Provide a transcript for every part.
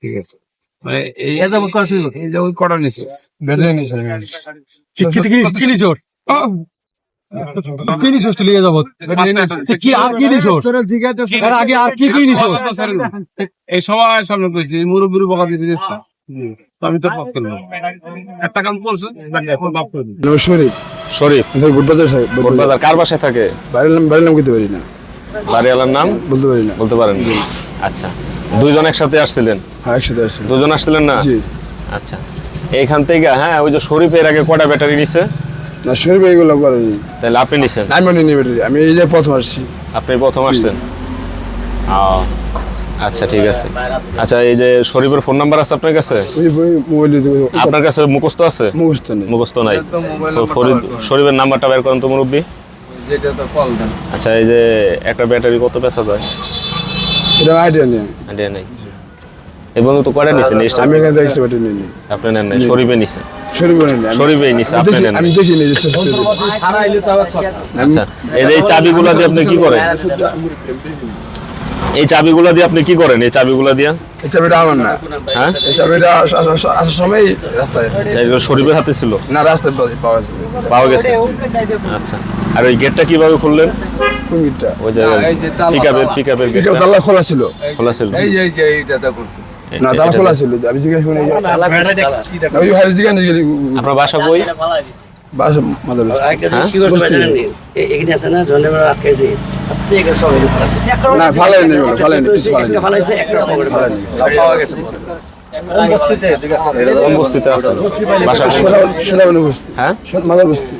ঠিক আছে। মানে এই যাবত করা শুরু এই যে ওই কটা নিছিস ব্যাটারি নিছে কি নিছস কি নিছস তুই যাবত কি আর কি নিছস? এর আগে আর কি কি নিছস? এই সবার সামনে কইছি এই বকা দিয়েছি আমি তো পাপ করলাম একটা কাম করছে এখন করে দিই। শরীফ। শরীফ। বুটবাজার সাহেব বাজার কার বাসায় থাকে? বাড়ির নাম বাড়ির নাম করতে পারি না। বাড়িওয়ালার নাম? বলতে পারি না। বলতে পারেন না। আচ্ছা। দুইজন একসাথে আসছিলেন? হ্যাঁ একসাথে আসছি দুজন আসছিলেন না? জি। আচ্ছা। এইখান থেকে হ্যাঁ ওই যে শরীফের আগে কটা ব্যাটারি নিছে? না শরীফ এগুলো করেনি। তাহলে আপনি নিছেন? আমি মানে নিয়ে ব্যাটারি আমি এই যে প্রথম আসছি। আপনি প্রথম আসছেন? ও, আচ্ছা ঠিক আছে। আচ্ছা এই যে শরীফের ফোন নাম্বার আছে আপনার কাছে? ওই মোবাইল আপনার কাছে মুখস্থ আছে? মুখস্থ নেই। মুখস্থ নাই। শরীফের নাম্বারটা বের করেন তো মুরব্বী? আচ্ছা এই যে একটা ব্যাটারি কত পেঁচা যায়? এটা আইডিয়া নেই। আইডিয়া নেই। এবং তো কয়টা নিছেন এই আমি এখানে একটা ব্যাটারি নিই। আপনি নেন নাই শরীফে নিছে। শরীফ আপনি নেন আমি দেখি নি। সারা তো আবার আচ্ছা এই চাবিগুলা দিয়ে আপনি কি করেন? এই চাবিগুলা দিয়ে আপনি কি করেন? এই চাবিগুলা দিয়ে? এই চাবিটা আমার না। হ্যাঁ? এই চাবিটা আস- আস- আস- আসার সময় রাস্তায়। শরীফের হাতে ছিল? না রাস্তায় পাওয়া- যাবে পাওয়া গেছে। আচ্ছা। আর ওই গেটটা কীভাবে খুললেন? কোন গিটটা ওই যে পিকআপের পিকআপের পিকআপ গেটটা তালা খোলা ছিল। খোলা ছিল। না তালা খোলা ছিল। আমি জিজ্ঞাসা করি ওই হারে জিজ্ঞাসা করি আপনার বাসা কই? বাসা মাদার। বসতি। এখানে আছে না আটকেছে আস্তে করে সব এদিকে ফেলাছে। না ফালাই নেই ফালাই নেই কিছু ফালাই নেই। ফালাইছে, একটা ফালাই নেই। কোন বস্তিতে আছেন বাসা। সোনাবানু বস্তি। হ্যাঁ? মাদার বস্তি।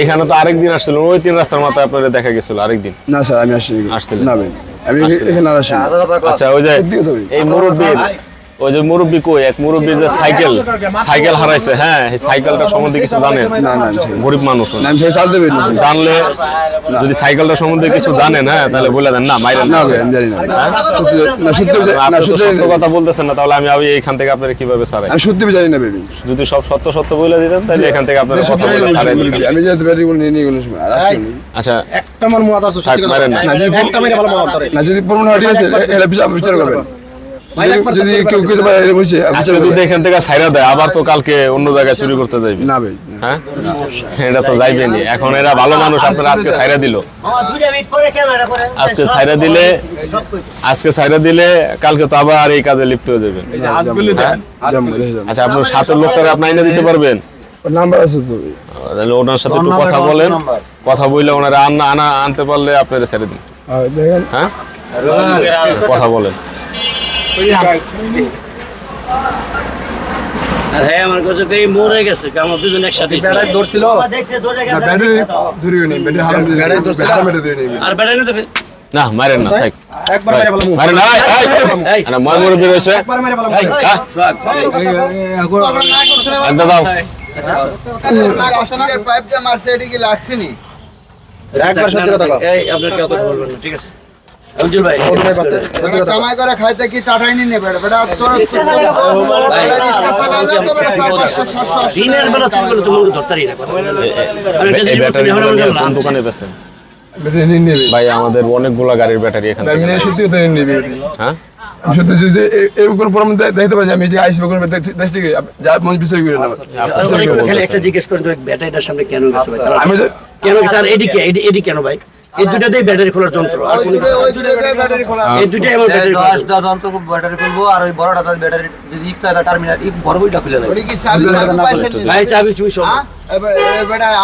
এখানে তো আরেকদিন আসছিল ওই তিন রাস্তার মাথায় আপনাদের দেখা গেছিল আরেকদিন না স্যার আমি আসিনি। আসছিলেন? না ভাই আমি আসছিলেন? এখানে আসিনি। আচ্ছা ওই যে এই মুরব্বীর ওই যে মুরব্বী কই? এক মুরব্বীর যে সাইকেল সাইকেল হারাইছে হ্যাঁ এই সাইকেলটা সম্বন্ধে কিছু জানেন? না না গরিব মানুষ। না, আমি পারি জানলে যদি সাইকেলটা সম্বন্ধে কিছু জানেন হ্যাঁ তাহলে বলে দেন না মাইরেন না। আমি জানি না। না সত্যি না সত্যি সত্য কথা বলতেছেন না তাহলে আমি আমি এখান থেকে আপনার কীভাবে ছাড়াই? আমি সত্যি জানি না বেবি। যদি সব সত্য সত্য বলে দিতেন তাহলে এখান থেকে আপনার কথা বলে ছাড়াই আমি যেহেতু ব্যাটারি কোনো নিয়ে সময় আর আচ্ছা। একটা মত আছে থাক মারেন না। যদি একটা মেরে ভালো মত করে না যদি পুরনো হাটি আছে এটা বিচার বিচার করবেন। যদি- যদি কেউ কেউ বসে আজকে বিচার এখান থেকে ছাইরা দেয় আবার তো কালকে অন্য জায়গায় চুরি করতে যাইবে। না ভাই হ্যাঁ? এটা তো যাইবেনি এখন এরা ভালো মানুষ আপনারা আজকে ছাইরা দিল। আমার দুইটা মিনিট পরে ক্যামেরা করে আজকে ছাইরা দিলে আজকে ছাইরা দিলে কালকে তো আবার এই কাজে লিপ্ত হয়ে যাবেন। হাতগুলি দেন। যাব দেখে যাব আচ্ছা আপনার সাথের লোকটারে আপনি আইনা দিতে পারবেন? নাম্বার আছে তো তাহলে ওনার সাথে একটু কথা বলেন। কথা বললে ওনারা আনা আনা আনতে পারলে আপনারা ছেড়ে দিন। হ্যাঁ? কথা বলেন। আর হ্যাঁ আমার কাছে তো এই মরে গেছে আমার দুজন একসাথে দেখছে দৌড়ে না ব্যাটারি ধরে নেই ব্যাটারি হারাম ধরে নেই হারাম ধরে নেই। আর বেড়ায় না না মারেন না থাক। একবার মেরে ভালো মারেন না এই, এই, আরে মরে বের হয়েছে। একবার মেরে ভালো হ্যাঁ। একটা দাও প্লাস্টিকের পাইপ দিয়ে মারছে এটা কি লাগছে নি? একবার সত্যি কথা কও এই আপনার কথা বলবেন না ঠিক আছে? ভাই কামাই করে খাইতে কি টাটাই নি নেবে বেটা তোর দিনের বেলা চুরি করলে তোমাকে না দোকানে আমাদের অনেকগুলা গাড়ির ব্যাটারি এখান আমি সত্যি হ্যাঁ আমি সত্যি এরকম দেখতে পাই আমি যে আইসি দেখছি যা মন বিচার করে না একটা জিজ্ঞেস করেন ব্যাটারিটার সামনে কেন গেছে ভাই আমি যে- কেন গেছে আর এদিকে এদি- এদি কেন ভাই এই দুটাতেই ব্যাটারি খোলার যন্ত্র। আর কোনো কিছু- এই দুটাই আমার ব্যাটারি খোলার যন্ত্র। যন্ত্র ব্যাটারি খুলবো আর ওই বড়টা তার ব্যাটারি যদি টার্মিনাল বড় বইটা খুলে চাবি চুই সব। হ্যাঁ?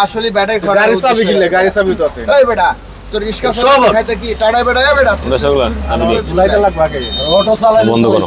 আসলে ব্যাটারি খোলা গাড়ি চাবি কিনলে গাড়ি চাবি তো আছে। এই বেটা তোর রিক্সা সব। চালালে খাইতে কি? টাটা বেটা বেটা বেচাগুলা আমি দিই। লাইটার লাগবে আগে বন্ধ করো।